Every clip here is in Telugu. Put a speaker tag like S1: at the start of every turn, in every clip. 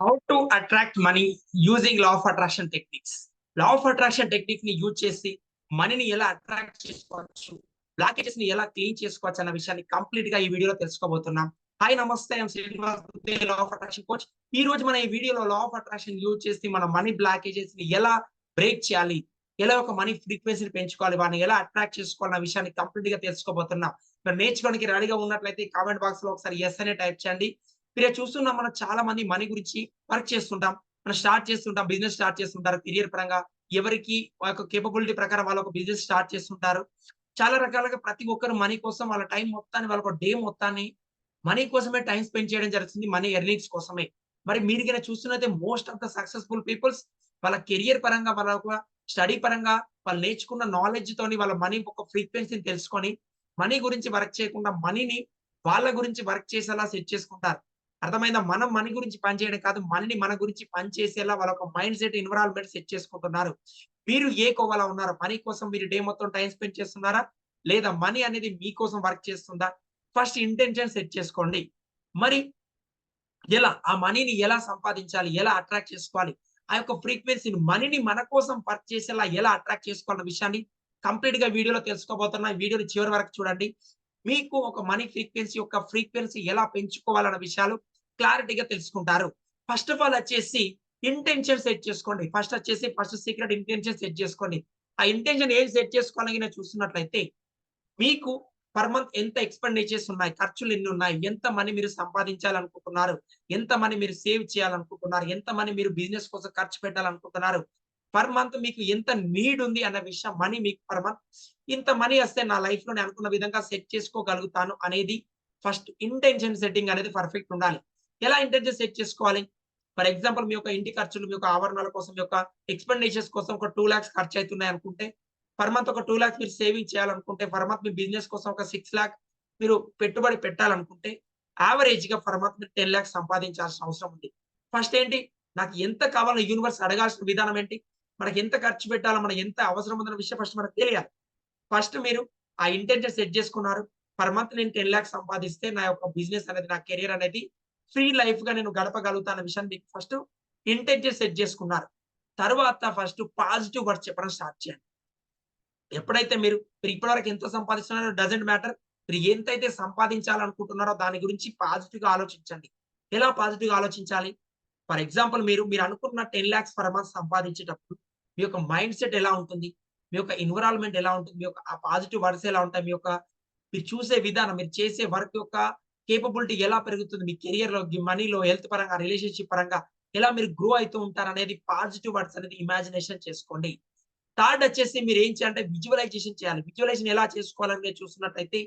S1: How to attract money using law of attraction techniques law of attraction టెక్నిక్ని use చేసి మనీని ఎలా అట్రాక్ట్ చేసుకోవచ్చు బ్లాకేజెస్ని ఎలా క్లీన్ చేసుకోవచ్చు అన్న విషయాన్ని కంప్లీట్గా ఈ వీడియోలో తెలుసుకోబోతున్నాం. హాయ్ నమస్తే Srinivas law of attraction coach ఈ రోజు మన ఈ వీడియోలో లా ఆఫ్ అట్రాక్షన్ యూజ్ చేసి మన మనీ బ్లాకేజెస్ని ఎలా బ్రేక్ చేయాలి ఎలా ఒక మనీ ఫ్రీక్వెన్సీని పెంచుకోవాలి వాడిని ఎలా అట్రాక్ట్ చేసుకోవాలన్న విషయాన్ని కంప్లీట్గా తెలుసుకోబోతున్నాం. నేర్చుకోవడానికి రెడీగా ఉన్నట్లయితే కామెంట్ బాక్స్లో ఒకసారి ఎస్ అనే టైప్ చేయండి. మీరు చూస్తున్నాం మనం చాలా మంది మనీ గురించి వర్క్ చేస్తుంటాం. మనం స్టార్ట్ చేస్తుంటాం బిజినెస్ స్టార్ట్ చేస్తుంటారు. కెరియర్ పరంగా ఎవరికి యొక్క కేపబిలిటీ ప్రకారం వాళ్ళు ఒక బిజినెస్ స్టార్ట్ చేస్తుంటారు. చాలా రకాలుగా ప్రతి ఒక్కరు మనీ కోసం వాళ్ళ టైం మొత్తాన్ని వాళ్ళ డే మొత్తాన్ని మనీ కోసమే టైం స్పెండ్ చేయడం జరుగుతుంది. మనీ ఎర్నింగ్స్ కోసమే. మరి మీరు కనుక చూస్తున్నైతే most of the successful peoples వాళ్ళ కెరియర్ పరంగా వాళ్ళ స్టడీ పరంగా వాళ్ళు నేర్చుకున్న నాలెడ్జ్ తోని వాళ్ళ మనీ ఒక ఫ్రీక్వెన్సీని తెలుసుకొని మనీ గురించి వర్క్ చేయకుండా మనీని వాళ్ళ గురించి వర్క్ చేసేలా సెట్ చేసుకుంటారు. అర్థమైందా? మనం మన గురించి పనిచేయడం కాదు మనీని మన గురించి పనిచేసేలా వాళ్ళ ఒక మైండ్ సెట్ ఎన్విరాన్మెంట్ సెట్ చేసుకుంటున్నారు. మీరు ఏ కోవలా ఉన్నారు మనీ కోసం మీరు డే మొత్తం టైం స్పెండ్ చేస్తున్నారా? లేదా మనీ అనేది మీకోసం వర్క్ చేస్తుందా? ఫస్ట్ ఇంటెన్షన్ సెట్ చేసుకోండి. మరి ఎలా? ఆ మనీని ఎలా సంపాదించాలి? ఎలా అట్రాక్ట్ చేసుకోవాలి? ఆ యొక్క ఫ్రీక్వెన్సీని మనీని మన కోసం వర్క్ చేసేలా ఎలా అట్రాక్ట్ చేసుకోవాలన్న విషయాన్ని కంప్లీట్గా వీడియోలో తెలుసుకోబోతున్నా. వీడియోని చివరి వరకు చూడండి. మీకు ఒక మనీ ఫ్రీక్వెన్సీ యొక్క ఫ్రీక్వెన్సీ ఎలా పెంచుకోవాలన్న విషయాలు క్లారిటీగా తెలుసుకుంటారు. ఫస్ట్ ఆఫ్ ఆల్ వచ్చేసి ఇంటెన్షన్ సెట్ చేసుకోండి. ఫస్ట్ వచ్చేసి ఫస్ట్ సీక్రెట్ ఇంటెన్షన్ సెట్ చేసుకోండి. ఆ ఇంటెన్షన్ ఏం సెట్ చేసుకోవాలని చూస్తున్నట్లయితే మీకు పర్ మంత్ ఎంత ఎక్స్పెండిచర్స్ ఉన్నాయి ఖర్చులు ఎన్ని ఉన్నాయి ఎంత మనీ మీరు సంపాదించాలనుకుంటున్నారు ఎంత మనీ మీరు సేవ్ చేయాలనుకుంటున్నారు ఎంత మనీ మీరు బిజినెస్ కోసం ఖర్చు పెట్టాలనుకుంటున్నారు పర్ మంత్ మీకు ఎంత నీడ్ ఉంది అన్న విషయం మనీ మీకు పర్ మంత్ ఇంత మనీ వస్తే నా లైఫ్లో నేను అనుకున్న విధంగా సెట్ చేసుకోగలుగుతాను అనేది ఫస్ట్ ఇంటెన్షన్ సెట్టింగ్ అనేది పర్ఫెక్ట్ ఉండాలి. ఎలా ఇంటెన్షన్ సెట్ చేసుకోవాలి? ఫర్ ఎగ్జాంపుల్ మీ యొక్క ఇంటి ఖర్చులు మీ యొక్క ఆవరణాల కోసం మీ యొక్క ఎక్స్పెండిచర్స్ కోసం ఒక టూ లాక్స్ ఖర్చు అవుతున్నాయి అనుకుంటే పర్ మంత్ ఒక టూ ల్యాక్స్ మీరు సేవింగ్ చేయాలనుకుంటే పర్ మంత్ మీ బిజినెస్ కోసం ఒక సిక్స్ లాక్ మీరు పెట్టుబడి పెట్టాలనుకుంటే యావరేజ్గా పర్ మంత్ మీరు టెన్ లాక్స్ సంపాదించాల్సిన అవసరం ఉంది. ఫస్ట్ ఏంటి? నాకు ఎంత కావాలో యూనివర్స్ అడగాల్సిన విధానం ఏంటి? మనకి ఎంత ఖర్చు పెట్టాలో మనకి ఎంత అవసరం ఉందన్న విషయం ఫస్ట్ మనకు తెలియాలి. ఫస్ట్ మీరు ఆ ఇంటెన్షన్ సెట్ చేసుకున్నారు. పర్ మంత్ నేను టెన్ లాక్స్ సంపాదిస్తే నా యొక్క బిజినెస్ అనేది నా కెరియర్ అనేది ఫ్రీ లైఫ్గా నేను గడపగలుగుతాను విషయాన్ని మీకు ఫస్ట్ ఇంటెన్షన్ సెట్ చేసుకున్నారు. తర్వాత ఫస్ట్ పాజిటివ్ వర్డ్స్ చెప్పడం స్టార్ట్ చేయండి. ఎప్పుడైతే మీరు మీరు ఇప్పటివరకు ఎంత సంపాదిస్తున్నారో డజంట్ మ్యాటర్ మీరు ఎంతైతే సంపాదించాలనుకుంటున్నారో దాని గురించి పాజిటివ్గా ఆలోచించండి. ఎలా పాజిటివ్గా ఆలోచించాలి? ఫర్ ఎగ్జాంపుల్ మీరు మీరు అనుకున్న టెన్ లాక్స్ పర్ మంత్ సంపాదించేటప్పుడు మీ యొక్క మైండ్ సెట్ ఎలా ఉంటుంది? మీ యొక్క ఎన్విరాన్మెంట్ ఎలా ఉంటుంది? మీ యొక్క ఆ పాజిటివ్ వర్డ్స్ ఎలా ఉంటాయి? మీ యొక్క మీరు చూసే విధానం మీరు చేసే వర్క్ యొక్క కేపబిలిటీ ఎలా పెరుగుతుంది? మీ కెరియర్లో మనీలో హెల్త్ పరంగా రిలేషన్షిప్ పరంగా ఎలా మీరు గ్రో అవుతూ ఉంటారు అనేది పాజిటివ్ వర్డ్స్ అనేది ఇమాజినేషన్ చేసుకోండి. థర్డ్ వచ్చేసి మీరు ఏం చేయాలంటే విజువలైజేషన్ చేయాలి. విజువలైజేషన్ ఎలా చేసుకోవాలని మీరు చూస్తున్నట్టయితే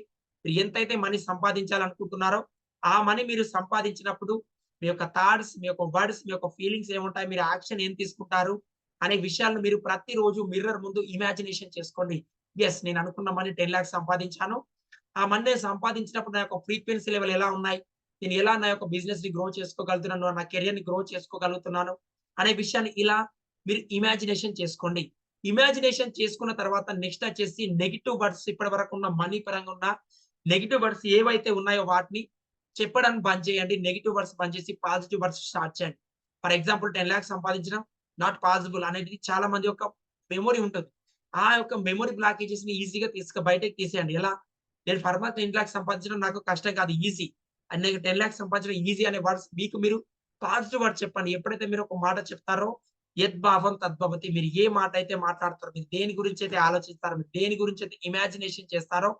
S1: మీరు ఎంతైతే మనీ సంపాదించాలనుకుంటున్నారో ఆ మనీ మీరు సంపాదించినప్పుడు మీ యొక్క థాట్స్ మీ యొక్క వర్డ్స్ మీ యొక్క ఫీలింగ్స్ ఏముంటాయి? మీరు యాక్షన్ ఏం తీసుకుంటారు? అనే విషయాలను మీరు ప్రతిరోజు మిర్రర్ ముందు ఇమాజినేషన్ చేసుకోండి. ఎస్ నేను అనుకున్న మనీ టెన్ లాక్స్ సంపాదించాను. ఆ మనీ సంపాదించినప్పుడు నా యొక్క ఫ్రీక్వెన్సీ లెవెల్ ఎలా ఉన్నాయి? నేను ఎలా నా యొక్క బిజినెస్ని గ్రో చేసుకోగలుగుతున్నాను? నా కెరియర్ని గ్రో చేసుకోగలుగుతున్నాను? అనే విషయాన్ని ఇలా మీరు ఇమాజినేషన్ చేసుకోండి. ఇమాజినేషన్ చేసుకున్న తర్వాత నెక్స్ట్ వచ్చేసి నెగిటివ్ వర్డ్స్ ఇప్పటి వరకు ఉన్న మనీ పరంగా ఉన్న నెగిటివ్ వర్డ్స్ ఏవైతే ఉన్నాయో వాటిని చెప్పడానికి బంద్ చేయండి. నెగిటివ్ వర్డ్స్ బంద్ చేసి పాజిటివ్ వర్డ్స్ స్టార్ట్ చేయండి. ఫర్ ఎగ్జాంపుల్ టెన్ ల్యాక్స్ సంపాదించడం నాట్ పాసిబుల్ అనేది చాలా మంది యొక్క మెమొరీ ఉంటుంది. ఆ యొక్క మెమొరీ బ్లాకేజెస్ని ఈజీగా తీసుకు బయటకు తీసేయండి. ఎలా? నేను ఫర్ మంత్ టెన్ ల్యాక్స్ సంపాదించడం నాకు కష్టం కాదు ఈజీ అండ్ నాకు టెన్ ల్యాక్స్ సంపాదించడం ఈజీ అనే వర్డ్స్ మీకు మీరు పాజిటివ్ వర్డ్ చెప్పండి. ఎప్పుడైతే మీరు ఒక మాట చెప్తారో యద్భావం తద్భవతి మీరు ఏ మాట అయితే మాట్లాడతారో మీరు దేని గురించి అయితే ఆలోచిస్తారో మీరు దేని గురించి అయితే ఇమాజినేషన్ చేస్తారో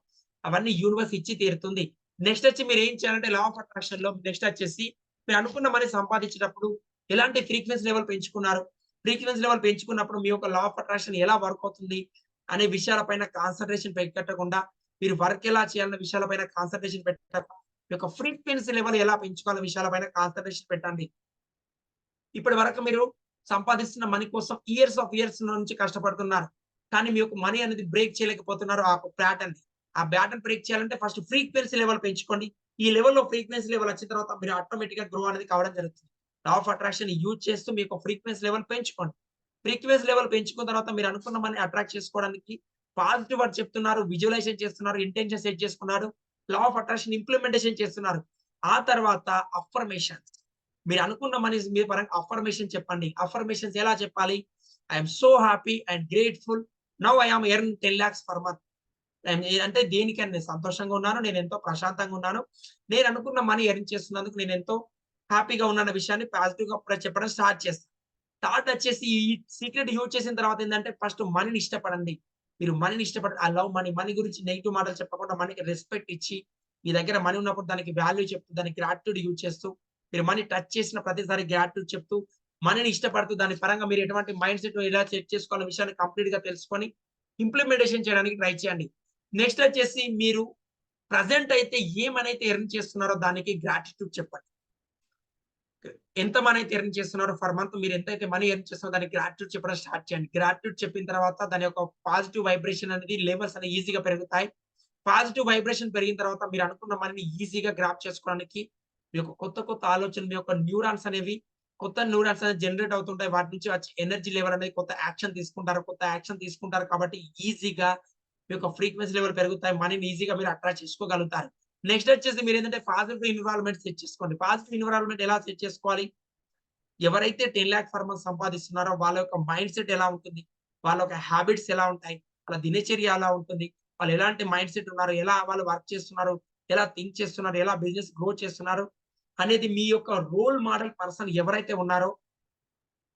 S1: అవన్నీ యూనివర్స్ ఇచ్చి తీరుతుంది. నెక్స్ట్ వచ్చి మీరు ఏం చేయాలంటే లా ఆఫ్ అట్రాక్షన్లో నెక్స్ట్ వచ్చేసి మీరు అనుకున్న మనీ సంపాదించేటప్పుడు ఎలాంటి ఫ్రీక్వెన్సీ లెవెల్ పెంచుకున్నారు? ఫ్రీక్వెన్సీ లెవెల్ పెంచుకున్నప్పుడు మీ యొక్క లా ఆఫ్ అట్రాక్షన్ ఎలా వర్క్ అవుతుంది? అనే విషయాలపైన కాన్సన్ట్రేషన్ పెట్టకుండా మీరు వర్క్ ఎలా చేయాలన్న విషయాలపైన కాన్సన్ట్రేషన్ పెట్టాలి మీ యొక్క ఫ్రీక్వెన్సీ లెవెల్ ఎలా పెంచుకోవాలన్న విషయాలపైన కాన్సన్ట్రేషన్ పెట్టండి. ఇప్పటి వరకు మీరు సంపాదిస్తున్న మనీ కోసం ఇయర్స్ ఆఫ్ ఇయర్స్ నుంచి కష్టపడుతున్నారు. కానీ మీ యొక్క మనీ అనేది బ్రేక్ చేయలేకపోతున్నారు. ఆ ప్యాటర్న్ ఆ ప్యాటర్న్ బ్రేక్ చేయాలంటే ఫస్ట్ ఫ్రీక్వెన్సీ లెవెల్ పెంచుకోండి. ఈ లెవెల్లో ఫ్రీక్వెన్సీ లెవెల్ వచ్చిన తర్వాత మీరు ఆటోమేటిక్గా గ్రో అనేది కావడం జరుగుతుంది. లా ఆఫ్ అట్రాక్షన్ యూజ్ చేస్తూ మీ యొక్క ఫ్రీక్వెన్సీ లెవెల్ పెంచుకోండి. ఫ్రీక్వెన్సీ లెవెల్ పెంచుకున్న తర్వాత మీరు అనుకున్న మనీ అట్రాక్ట్ చేసుకోవడానికి పాజిటివ్ వర్డ్ చెప్తున్నారు విజువలైజేషన్ చేస్తున్నారు ఇంటెన్షన్ సెట్ చేసుకున్నారు లా ఆఫ్ అట్రాక్షన్ ఇంప్లిమెంటేషన్ చేస్తున్నారు. ఆ తర్వాత అఫర్మేషన్స్ మీరు అనుకున్న మనీ మీ పరంగా అఫర్మేషన్ చెప్పండి. అఫర్మేషన్స్ ఎలా చెప్పాలి? I'm so happy and grateful now I am earn ten lakhs per month అంటే దేనికని నేను సంతోషంగా ఉన్నాను నేను ఎంతో ప్రశాంతంగా ఉన్నాను. నేను అనుకున్న మనీ ఎర్న్ చేస్తున్నందుకు నేను ఎంతో హ్యాపీగా ఉన్న విషయాన్ని పాజిటివ్గా చెప్పడం స్టార్ట్ చేస్తాను థాట్ వచ్చేసి ఈ సీక్రెట్ యూజ్ చేసిన తర్వాత ఏంటంటే ఫస్ట్ మనీని ఇష్టపడండి. మీరు మనీని ఇష్టపడ ఐ లవ్ మనీ మనీ గురించి నెగిటివ్ మాటలు చెప్పకుండా మనీకి రెస్పెక్ట్ ఇచ్చి మీ దగ్గర మనీ ఉన్నప్పుడు దానికి వాల్యూ చెప్తూ దానికి గ్రాట్యూడ్ యూజ్ చేస్తూ మీరు మనీ టచ్ చేసిన ప్రతిసారి గ్రాట్యూడ్ చెప్తూ మనీని ఇష్టపడుతూ దాని పరంగా మీరు ఎటువంటి మైండ్ సెట్ ఎలా సెట్ చేసుకోవాలనే విషయాన్ని కంప్లీట్గా తెలుసుకొని ఇంప్లిమెంటేషన్ చేయడానికి ట్రై చేయండి. నెక్స్ట్ వచ్చేసి మీరు ప్రజెంట్ అయితే ఏమనైతే ఎర్న్ చేస్తున్నారో దానికి గ్రాటిట్యూడ్ చెప్పండి. ఎంత మనీ అయితే ఎర్న్ చేస్తున్నారో ఫర్ మంత్ మీరు ఎంత అయితే మనీ ఎర్న్ చేస్తున్నారో దానికి గ్రాట్యూడ్ చెప్పడం స్టార్ట్ చేయండి. గ్రాట్యూడ్ చెప్పిన తర్వాత దాని యొక్క పాజిటివ్ వైబ్రేషన్ అనేది లెవెల్స్ అనేది ఈజీగా పెరుగుతాయి. పాజిటివ్ వైబ్రేషన్ పెరిగిన తర్వాత మీరు అనుకున్న మనీని ఈజీగా గ్రాప్ చేసుకోవడానికి మీ యొక్క కొత్త కొత్త ఆలోచన మీ యొక్క న్యూరాన్స్ అనేవి కొత్త న్యూరాన్స్ అనేది జనరేట్ అవుతుంటాయి. వాటి నుంచి వచ్చే ఎనర్జీ లెవెల్ అనేది కొత్త యాక్షన్ తీసుకుంటారు. కొత్త యాక్షన్ తీసుకుంటారు కాబట్టి ఈజీగా మీ యొక్క ఫ్రీక్వెన్సీ లెవెల్ పెరుగుతాయి. మనీని ఈజీగా మీరు అట్రాక్ట్ చేసుకోగలుగుతారు. నెక్స్ట్ వచ్చేసి మీరు ఏంటంటే పాజిటివ్ ఇన్వాల్వ్మెంట్ సెట్ చేసుకోండి. పాజిటివ్ ఇన్వాల్వ్మెంట్ ఎలా సెట్ చేసుకోవాలి? ఎవరైతే టెన్ ల్యాక్ ఫర్ సంపాదిస్తున్నారో వాళ్ళ యొక్క మైండ్ సెట్ ఎలా ఉంటుంది? వాళ్ళ యొక్క హ్యాబిట్స్ ఎలా ఉంటాయి? వాళ్ళ దినచర్య ఎలా ఉంటుంది? వాళ్ళు ఎలాంటి మైండ్ సెట్ ఉన్నారు? ఎలా వాళ్ళు వర్క్ చేస్తున్నారు? ఎలా థింక్ చేస్తున్నారు? ఎలా బిజినెస్ గ్రో చేస్తున్నారు? అనేది మీ యొక్క రోల్ మోడల్ పర్సన్ ఎవరైతే ఉన్నారో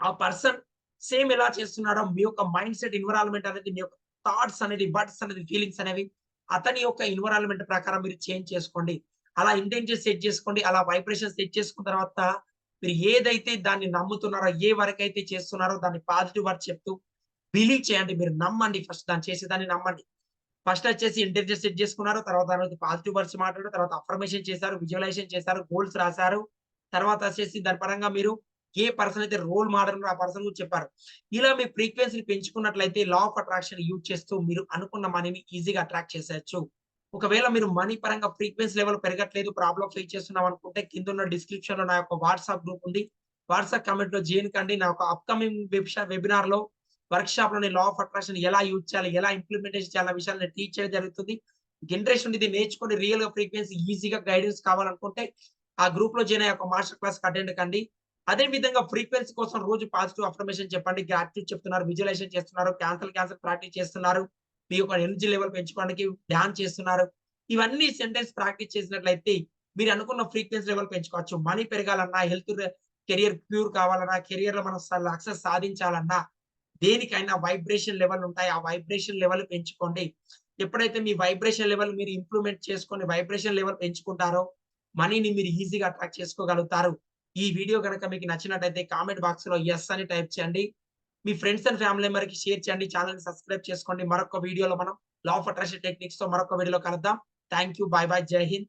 S1: ఆ పర్సన్ సేమ్ ఎలా చేస్తున్నారో మీ యొక్క మైండ్ సెట్ ఎన్విరాన్మెంట్ అనేది మీ యొక్క థాట్స్ అనేది వర్డ్స్ అనేది ఫీలింగ్స్ అనేవి అతని యొక్క ఎన్విరాన్మెంట్ ప్రకారం మీరు చేంజ్ చేసుకోండి. అలా ఇంటెన్షన్ సెట్ చేసుకోండి. అలా వైబ్రేషన్ సెట్ చేసుకున్న తర్వాత మీరు ఏదైతే దాన్ని నమ్ముతున్నారో ఏ వరకైతే అయితే చేస్తున్నారో దాన్ని పాజిటివ్ వర్డ్ చెప్తూ బిలీవ్ చేయండి. మీరు నమ్మండి ఫస్ట్. దాన్ని చేసి దాన్ని నమ్మండి. ఫస్ట్ వచ్చేసి ఇంటెలిజెన్స్ సెట్ చేసుకున్నారు. తర్వాత దాని పాజిటివ్ వర్డ్స్ మాట్లాడారు. తర్వాత అఫర్మేషన్ చేశారు విజువలైజేషన్ చేశారు గోల్స్ రాశారు. తర్వాత వచ్చేసి దాని పరంగా మీరు ఏ పర్సన్ అయితే రోల్ మోడల్ ఆ పర్సన్ గురించి చెప్పారు. ఇలా మీ ఫ్రీక్వెన్సీని పెంచుకున్నట్లయితే లా ఆఫ్ అట్రాక్షన్ యూజ్ చేస్తూ మీరు అనుకున్న మనీని ఈజీగా అట్రాక్ట్ చేసేయచ్చు. ఒకవేళ మీరు మనీ పరంగా ఫ్రీక్వెన్సీ లెవెల్ పెరగట్లేదు ప్రాబ్లమ్ ఫేస్ చేస్తున్నాం అనుకుంటే కింద ఉన్న డిస్క్రిప్షన్లో నా యొక్క వాట్సాప్ గ్రూప్ ఉంది. వాట్సాప్ కమెంట్లో జైన్ కండి నా యొక్క అప్కమింగ్ వెబినార్లో వర్క్ షాప్లోని లా ఆఫ్ అట్రాక్షన్ ఎలా యూజ్ చేయాలి ఎలా ఇంప్లిమెంటేషన్ చేయాలి విషయాలు టీచ్ చేయడం జరుగుతుంది. ఇంట్రెస్ట్ ఉంది ఇది నేర్చుకుని రియల్గా ఫ్రీక్వెన్సీ ఈజీగా గైడెన్స్ కావాలనుకుంటే ఆ గ్రూప్లో జాయిన్ అయ్యే ఒక మాస్టర్ క్లాస్ అటెండ్ కండి. అదే విధంగా ఫ్రీక్వెన్సీ కోసం రోజు పాజిటివ్ అఫర్మేషన్ చెప్పండి. గ్రాటిట్యూడ్ చెప్తున్నారు. విజువలైజేషన్ చేస్తున్నారు. క్యాన్సల్ క్యాన్సల్ ప్రాక్టీస్ చేస్తున్నారు. మీ యొక్క ఎనర్జీ లెవెల్ పెంచుకోవడానికి ధ్యాన్ చేస్తున్నారు. ఇవన్నీ సెంటెన్స్ ప్రాక్టీస్ చేసినట్లయితే మీరు అనుకున్న ఫ్రీక్వెన్సీ లెవెల్ పెంచుకోవచ్చు. మనీ పెరగాలన్నా హెల్త్ కెరియర్ ప్యూర్ కావాలన్నా కెరియర్లో మనం సక్సెస్ సాధించాలన్నా దేనికైనా వైబ్రేషన్ లెవెల్ ఉంటాయి. ఆ వైబ్రేషన్ లెవెల్ పెంచుకోండి. ఎప్పుడైతే మీ వైబ్రేషన్ లెవెల్ మీరు ఇంప్రూవ్మెంట్ చేసుకొని వైబ్రేషన్ లెవెల్ పెంచుకుంటారో మనీని మీరు ఈజీగా అట్రాక్ట్ చేసుకోగలుగుతారు. ఈ వీడియో కనుక మీకు నచ్చినట్టయితే కామెంట్ బాక్స్లో ఎస్ అని టైప్ చేయండి. మీ ఫ్రెండ్స్ అండ్ ఫ్యామిలీ మెంబర్కి షేర్ చేయండి. ఛానల్ సబ్స్క్రైబ్ చేసుకోండి. మరొక వీడియోలో మనం లా ఆఫ్ అట్రాక్షన్ టెక్నిక్స్తో మరొక వీడియోలో కలుద్దాం. థ్యాంక్ యూ బాయ్ బాయ్ జై హింద్